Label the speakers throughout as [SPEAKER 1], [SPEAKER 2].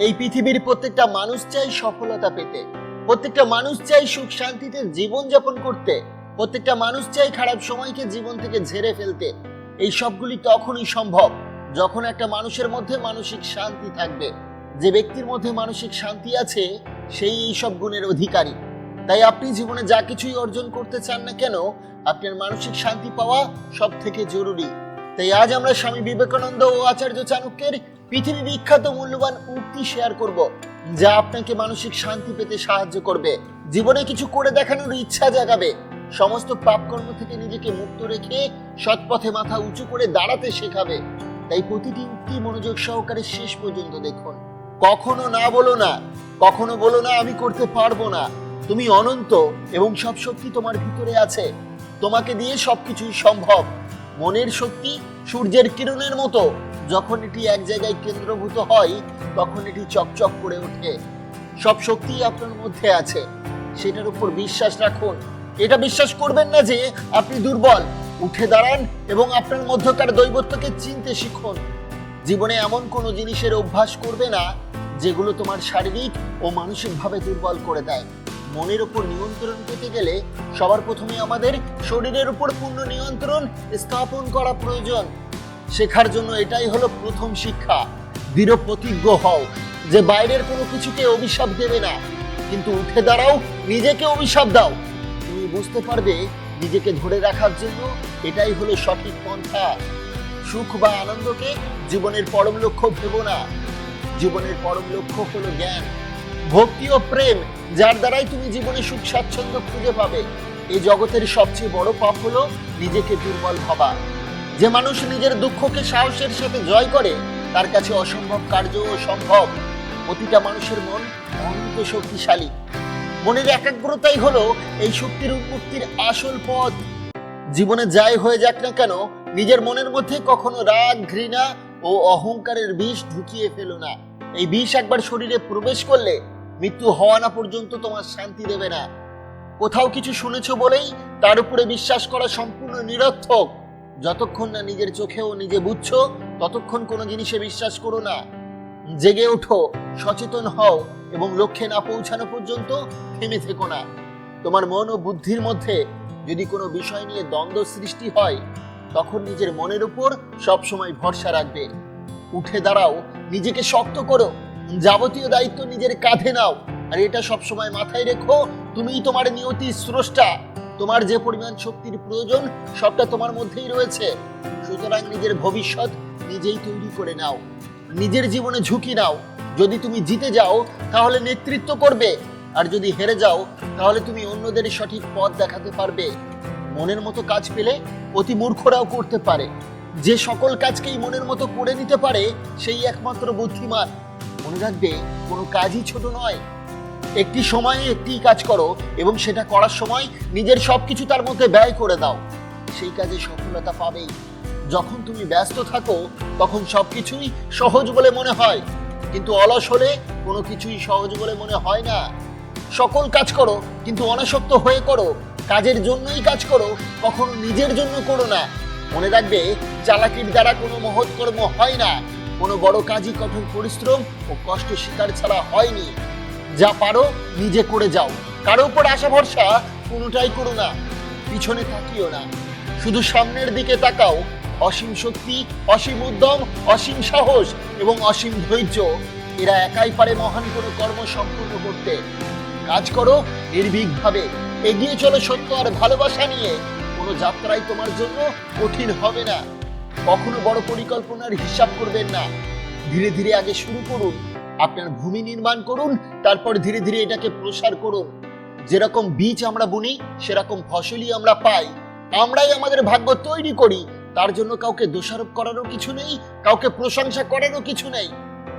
[SPEAKER 1] এই পৃথিবীর প্রত্যেকটা মানুষ চাই সফলতা পেতে। প্রত্যেকটা মানুষ চাই সুখ শান্তিতে জীবন যাপন করতে। প্রত্যেকটা মানুষ চাই খারাপ সময়কে জীবন থেকে ঝেড়ে ফেলতে। এই সবগুলি তখনই সম্ভব যখন একটা মানুষের মধ্যে মানসিক শান্তি থাকবে। যে ব্যক্তির মধ্যে মানসিক শান্তি আছে, সেই এই সব গুণের অধিকারী। তাই আপনি জীবনে যা কিছুই অর্জন করতে চান না কেন, আপনার মানসিক শান্তি পাওয়া সব থেকে জরুরি। তাই আজ আমরা স্বামী বিবেকানন্দ ও আচার্য চাণক্যের পৃথিবী বিখ্যাত মূল্যবান উক্তি শেয়ার করব, যা আপনাকে মানসিক শান্তি পেতে সাহায্য করবে, জীবনে কিছু করে দেখানোর ইচ্ছা জাগাবে। সমস্ত পাপকর্ম থেকে নিজেকে মুক্ত রেখে সৎপথে মাথা উঁচু করে দাঁড়াতে শেখাবে। তাই প্রতিটি উক্তি মনোযোগ সহকারে শেষ পর্যন্ত দেখুন। কখনো না বলো না, কখনো বলো না, আমি করতে পারব না। তুমি অনন্ত এবং সব শক্তি তোমার ভিতরে আছে। তোমাকে দিয়ে সবকিছুই সম্ভব। মনের শক্তি সূর্যের কিরণের মতো। যখন এটি এক জায়গায় কেন্দ্রভূত হয়, তখন এটি চকচক করে ওঠে। সব শক্তি আপনার মধ্যে আছে। সেটার উপর বিশ্বাস রাখুন। এটা বিশ্বাস করবেন না যে আপনি দুর্বল। উঠে দাঁড়ান এবং আপনার মধ্যকার দৈবত্বকে চিনতে শিখুন। জীবনে এমন কোনো জিনিসের অভ্যাস করবে না, যেগুলো তোমার শারীরিক ও মানসিকভাবে দুর্বল করে দেয়। মনের উপর নিয়ন্ত্রণ পেতে গেলে সবার প্রথমে আমাদের শরীরের উপর পূর্ণ নিয়ন্ত্রণ স্থাপন করা প্রয়োজন। শেখার জন্য এটাই হলো প্রথম শিক্ষা। দৃঢ় প্রতিজ্ঞ হও যে বাইরের কোনো কিছুকে অভিশাপ দেবে না। কিন্তু উঠে দাঁড়াও, নিজেকে অভিশাপ দাও। তুমি বুঝতে পারবে নিজেকে ধরে রাখার জন্য এটাই হলো সঠিক পন্থা। সুখ বা আনন্দকে জীবনের পরম লক্ষ্য ভেবো না। জীবনের পরম লক্ষ্য হলো জ্ঞান। ভক্তি ও প্রেম, যার দ্বারাই তুমি জীবনে সুখ স্বাচ্ছন্দ্য খুঁজে পাবে। এই জগতের সবচেয়ে বড় পাপ হলো নিজেকে দুর্বল ভাবা। যে মানুষ নিজের দুঃখকে সাহসের সাথে জয় করে, তার কাছে অসম্ভব কার্য ও সম্ভব। প্রতিটা মানুষের মন অনন্ত শক্তিশালী। মনের একাগ্রতাই হলো এই শক্তির উন্মুক্তির আসল পথ। জীবনে যাই হয়ে যাক না কেন, নিজের মনের মধ্যে কখনো রাগ, ঘৃণা ও অহংকারের বিষ ঢুকিয়ে ফেলো না। এই বিষ একবার শরীরে প্রবেশ করলে মৃত্যু হওয়া না পর্যন্ত তোমার শান্তি দেবে না। কোথাও কিছু শুনেছ বলেই তার উপরে বিশ্বাস করা সম্পূর্ণ নিরর্থক। যতক্ষণ না নিজের চোখেও নিজে বুঝছ, ততক্ষণ কোনো জিনিসে বিশ্বাস করো না। জেগে ওঠো, সচেতন হও এবং লক্ষ্যে না পৌঁছানো পর্যন্ত থেমে থেকো না। তোমার মন ও বুদ্ধির মধ্যে যদি কোনো বিষয় নিয়ে দ্বন্দ্ব সৃষ্টি হয়, তখন নিজের মনের উপর সবসময় ভরসা রাখবে। উঠে দাঁড়াও, নিজেকে শক্ত করো। যাবতীয় দায়িত্ব নিজের কাঁধে নাও। আর এটা সবসময় মাথায় রেখো, তুমিই তোমার নিয়তি স্রষ্টা। তোমার যে পরিমাণ শক্তির প্রয়োজন, সবটা তোমার মধ্যেই রয়েছে। সুতরাং নিজের ভবিষ্যৎ নিজেই তৈরি করে নাও। নিজের জীবনে ঝুঁকি নাও। যদি তুমি জিতে যাও, তাহলে নেতৃত্ব করবে। আর যদি হেরে যাও, তাহলে তুমি অন্যদের সঠিক পথ দেখাতে পারবে। মনের মতো কাজ পেলে অতি মূর্খরাও করতে পারে। যে সকল কাজকেই মনের মতো করে নিতে পারে, সেই একমাত্র বুদ্ধিমান। মনে রাখবে, কোনো কাজই ছোট নয়। একটি সময়ে একটি কাজ করো এবং সেটা করার সময় নিজের সবকিছু তার মধ্যে ব্যয় করে দাও। সেই কাজে সফলতা পাবেই। যখন তুমি ব্যস্ত থাকো, তখন সবকিছুই সহজ বলে মনে হয়। কিন্তু অলস হলে কোনো কিছুই সহজ বলে মনে হয় না। সকল কাজ করো, কিন্তু অনাসক্ত হয়ে করো কাজের জন্যই কাজ করো, কখনো নিজের জন্য করো না। মনে রাখবে, চালাকির দ্বারা কোনো মহৎ কর্ম হয় না। কোনো বড় কাজই কঠোর পরিশ্রম ও কষ্ট স্বীকার ছাড়া হয়নি। যা পারো, নিজে করে যাও। কারও উপর আশা, ভরসা কোনোটাই করো না। পিছনে তাকিও না। শুধু সামনের দিকে তাকাও। অসীম শক্তি, অসীম উদ্যম, অসীম সাহস এবং অসীম ধৈর্য, এরা একাই পারে মহান কোনো কর্ম সম্পূর্ণ করতে। কাজ করো নির্ভীকভাবে। এগিয়ে চলো সত্য আর ভালোবাসা নিয়ে। কোনো যাত্রাই তোমার জন্য কঠিন হবে না। কখনো বড় পরিকল্পনার হিসাব করবেন না। ধীরে ধীরে আগে শুরু করুন। আপনার ভূমি নির্মাণ করুন, তারপর ধীরে ধীরে এটাকে প্রসার করুন। যেরকম বীজ আমরা বুনি, সেরকম ফসলই আমরা পাই। আমরাই আমাদের ভাগ্য তৈরি করি। তার জন্য কাউকে দোষারোপ করারও কিছু নেই, কাউকে প্রশংসা করারও কিছু নেই।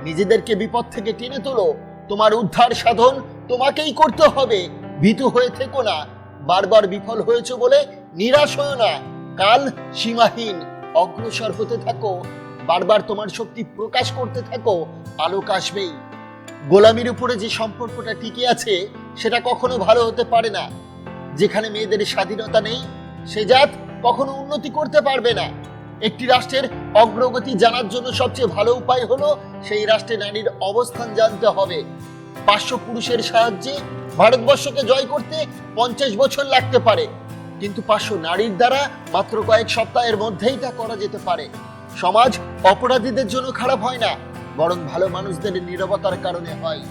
[SPEAKER 1] নিজেদেরকে বিপদ থেকে টেনে তোলো। তোমার উদ্ধার সাধন তোমাকেই করতে হবে। ভীতু হয়ে থেকো না। বারবার বিফল হয়েছে বলে নিরাশ হয়েও না। কাল সীমাহীন। অগ্রসর হতে থাকো। বারবার তোমার শক্তি প্রকাশ করতে থাকো, আলোক আসবেই। গোলামির উপরে যে সম্পর্কটা টিকে আছে, সেটা কখনো ভালো হতে পারে না। যেখানে মেয়েদের স্বাধীনতা নেই, সে জাত কখনো উন্নতি করতে পারবে না। একটি রাষ্ট্রের অগ্রগতি জানার জন্য সবচেয়ে ভালো উপায় হলো সেই রাষ্ট্রে নারীর অবস্থান জানতে হবে। পাঁচশো পুরুষের সাহায্যে ভারতবর্ষকে জয় করতে পঞ্চাশ বছর লাগতে পারে। কিন্তু পাঁচশো নারীর দ্বারা মাত্র কয়েক সপ্তাহের মধ্যেই তা করা যেতে পারে। সমাজ অপরাধীদের জন্য খারাপ হয় না, বরং ভালো মানুষদের নীরবতার কারণে হয়।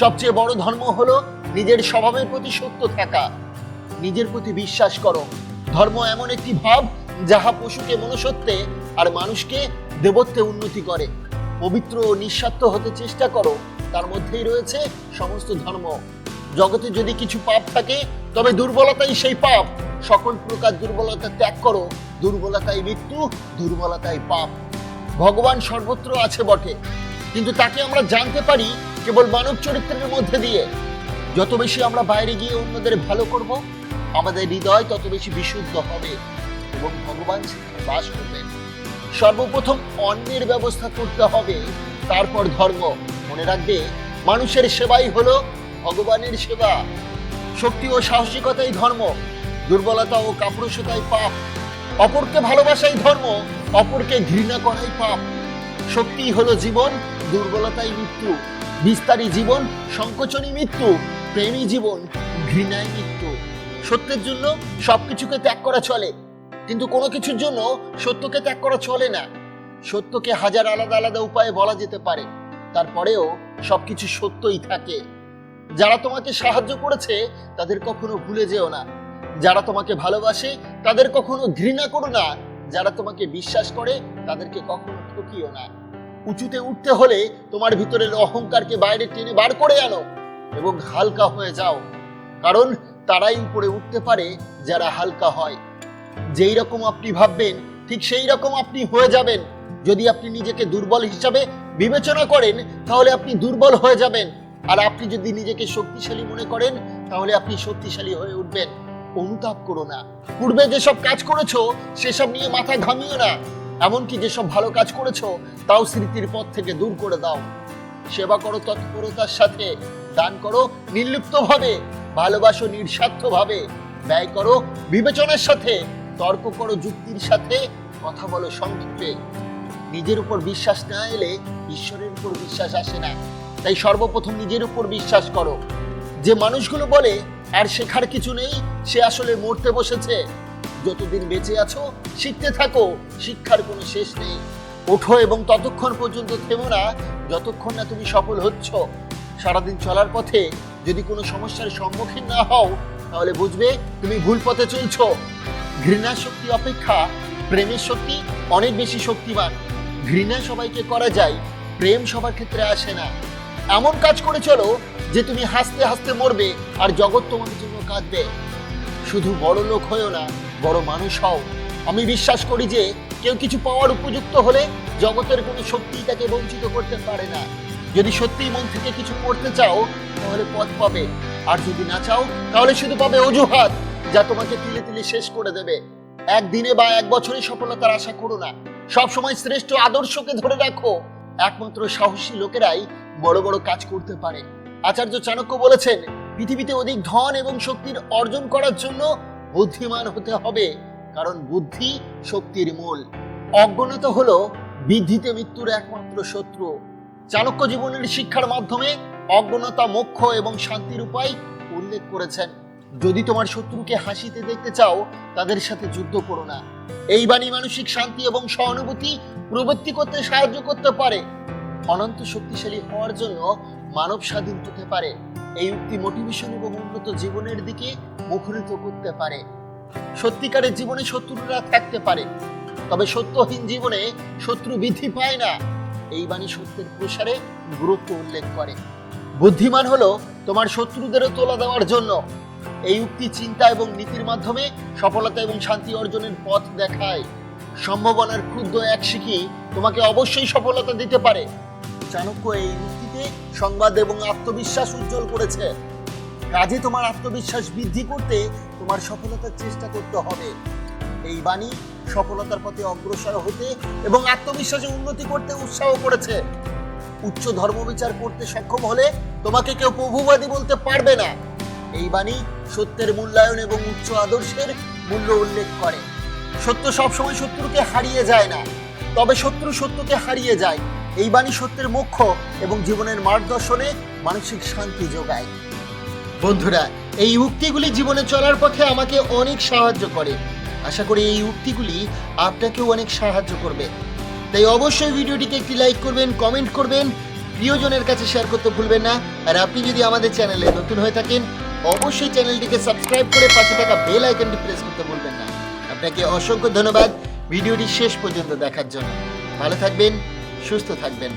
[SPEAKER 1] সবচেয়ে বড় ধর্ম হলো নিজের স্বভাবের প্রতি সত্য থাকা। নিজের প্রতি বিশ্বাস করো। ধর্ম এমন একটি ভাব যাহা পশুকে মনুষ্যত্বে আর মানুষকে দেবত্বে উন্নতি করে। পবিত্র ও নিঃস্বার্থ হতে চেষ্টা করো, তার মধ্যেই রয়েছে সমস্ত ধর্ম। জগতে যদি কিছু পাপ থাকে, তবে দুর্বলতাই সেই পাপ। সকল প্রকার দুর্বলতা ত্যাগ করো দুর্বলতাই মৃত্যু, দুর্বলতাই পাপ। ভগবান সর্বত্র আছে বটে। কিন্তু তাকে আমরা জানতে পারি কেবল মানব চরিত্রের মধ্যে দিয়ে। যত বেশি আমরা বাইরে গিয়ে অন্যদের ভালো করব, আমাদের হৃদয় তত বেশি বিশুদ্ধ হবে এবং ভগবান সেখানে বাস করবেন। সর্বপ্রথম অন্যের ব্যবস্থা করতে হবে, তারপর ধর্ম। মনে রাখবে, মানুষের সেবাই হলো ভগবানের সেবা। শক্তি ও সাহসিকতাই ধর্ম। দুর্বলতা ও কাপুরুষতাই পাপ। অপরকে ভালোবাসাই ধর্ম, অপরকে ঘৃণা করাই পাপ। শক্তি হলো জীবন, দুর্বলতাই মৃত্যু। বিস্তারী জীবন সংকোচনী মৃত্যু। প্রেমী জীবন ঘৃণায় মৃত্যু। সত্যের জন্য সবকিছুকে ত্যাগ করা চলে। কিন্তু কোনো কিছুর জন্য সত্যকে ত্যাগ করা চলে না। সত্যকে হাজার আলাদা আলাদা উপায়ে বলা যেতে পারে। তারপরেও সবকিছু সত্যই থাকে। যারা তোমাকে সাহায্য করেছে, তাদের কখনো ভুলে যেও না। যারা তোমাকে ভালোবাসে, তাদের কখনো ঘৃণা করো না। যারা তোমাকে বিশ্বাস করে, তাদেরকে কখনো ঠকিও না। উঁচুতে উঠতে হলে তোমার ভিতরের অহংকারকে বাইরে টেনে বার করে আনো এবং হালকা হয়ে যাও। কারণ তারাই উপরে উঠতে পারে যারা হালকা হয়। যেই রকম আপনি ভাববেন, ঠিক সেই রকম আপনি হয়ে যাবেন। যদি আপনি নিজেকে দুর্বল হিসাবে বিবেচনা করেন, তাহলে আপনি দুর্বল হয়ে যাবেন। আর আপনি যদি নিজেকে শক্তিশালী মনে করেন, তাহলে আপনি শক্তিশালী হয়ে উঠবেন। অনুতাপ করো না। পূর্বে যেসব কাজ করেছ, সেসব নিয়ে মাথা ঘামিও না। এমনকি যেসব ভালো কাজ করেছ, তাও স্মৃতির পথ থেকে দূর করে দাও। সেবা করো তৎপরতার সাথে। দান করো নির্লিপ্ত ভাবে ভালোবাসো নিঃস্বার্থ ভাবে ব্যয় করো বিবেচনার সাথে। তর্ক করো যুক্তির সাথে। কথা বলো সংক্ষেপে। নিজের উপর বিশ্বাস না এলে ঈশ্বরের উপর বিশ্বাস আসে না। তাই সর্বপ্রথম নিজের উপর বিশ্বাস করো। যে মানুষগুলো বলে আর শেখার কিছু নেই, সে আসলে মরতে বসেছে। যতদিন বেঁচে আছো, শিখতে থাকো, শিক্ষার কোনো শেষ নেই। ওঠো এবং ততক্ষণ পর্যন্ত থেমো না, যতক্ষণ না তুমি সফল হচ্ছ। সারাদিন চলার পথে যদি কোনো সমস্যার সম্মুখীন না হও, তাহলে বুঝবে তুমি ভুল পথে চলছ। ঘৃণা শক্তি অপেক্ষা, প্রেমের শক্তি অনেক বেশি শক্তিমান। ঘৃণা সবাইকে করা যায়, প্রেম সবার ক্ষেত্রে আসে না। এমন কাজ করে চলো যে তুমি হাসতে হাসতে মরবে আর জগৎ তোমার জন্য কাঁদবে। শুধু বড় লোক হয়েও না, বড় মানুষ হও। আমি বিশ্বাস করি যে কেউ কিছু পাওয়ার উপযুক্ত হলে জগতের কোনো শক্তি তাকে বঞ্চিত করতে পারে না। যদি সত্যিই মন থেকে কিছু করতে চাও, তাহলে পথ পাবে। আর যদি না চাও, তাহলে শুধু পাবে অজুহাত, যা তোমাকে তিলে তিলে শেষ করে দেবে। একদিনে বা এক বছরে সফলতার আশা করো না। সব সময় শ্রেষ্ঠ আদর্শকে ধরে রাখো। একমাত্র সাহসী লোকেরাই বড় বড় কাজ করতে পারে। আচার্য চাণক্য বলেছেন, পৃথিবীতে অধিক ধন এবং শক্তির অর্জন করার জন্য বুদ্ধিমান হতে হবে, কারণ বুদ্ধি শক্তির মূল। অজ্ঞানতা হলো বৃদ্ধিতে মৃত্যুর একমাত্র শত্রু। চাণক্য জীবনের শিক্ষার মাধ্যমে অজ্ঞানতা, মোক্ষ এবং শান্তির উপায় উল্লেখ করেছেন। যদি তোমার শত্রুকে হাসিতে দেখতে চাও, তাদের সাথে যুদ্ধ করো না। এই বাণী মানসিক শান্তি এবং সহানুভূতি প্রবৃত্তি করতে সাহায্য করতে পারে। অনন্ত শক্তিশালী হওয়ার জন্য মানব স্বাধীন হতে পারে। এই উক্তি মোটিভেশন এবং উন্নত জীবনের দিকে মুখরিত করতে পারে। সত্যিকারের জীবনে শত্রুরা থাকতে পারে, তবে সত্যহীন জীবনে শত্রু বৃদ্ধি পায় না। এই বাণী সত্যের প্রসারে গুরুত্ব উল্লেখ করে। বুদ্ধিমান হলো তোমার শত্রুদেরও তোলা দেওয়ার জন্য। এই উক্তি চিন্তা এবং নীতির মাধ্যমে সফলতা এবং শান্তি অর্জনের পথ দেখায়। সম্ভাবনার ক্ষুদ্র এক শিখি তোমাকে অবশ্যই সফলতা দিতে পারে। চাণক্য এই উক্তিতে সংবাদ এবং আত্মবিশ্বাস উজ্জ্বল করেছে। কাজে তোমার আত্মবিশ্বাস বৃদ্ধি করতে তোমার সফলতার চেষ্টা করতে হবে। এই বাণী সফলতার পথে অগ্রসর হতে এবং আত্মবিশ্বাসে উন্নতি করতে উৎসাহ করেছে। উচ্চ ধর্মবিচার করতে সক্ষম হলে তোমাকে কেউ প্রভুবাদী বলতে পারবে না। এই বাণী সত্যের মূল্যায়ন এবং উচ্চ আদর্শের মূল্য উল্লেখ করে। সত্য সবসময় শত্রুকে হারিয়ে যায় না, তবে শত্রু সত্যকে হারিয়ে যায়। এই বাণী সত্যের মুখ্য এবং জীবনের মার্গদর্শনে মানসিক শান্তি যোগায়। বন্ধুরা, এই উক্তিগুলি জীবনে চলার পথে আমাকে অনেক সাহায্য করে। আশা করি এই উক্তিগুলি আপনাকেও অনেক সাহায্য করবে। তাই অবশ্যই ভিডিওটিকে একটি লাইক করবেন, কমেন্ট করবেন, প্রিয়জনের কাছে শেয়ার করতে ভুলবেন না। আর আপনি যদি আমাদের চ্যানেলে নতুন হয়ে থাকেন, অবশ্যই চ্যানেলটিকে সাবস্ক্রাইব করে পাশে থাকা বেল আইকনটি প্রেস করতে ভুলবেন না। আপনাকে অসংখ্য ধন্যবাদ ভিডিওটি শেষ পর্যন্ত দেখার জন্য। ভালো থাকবেন সুস্থ থাকবেন।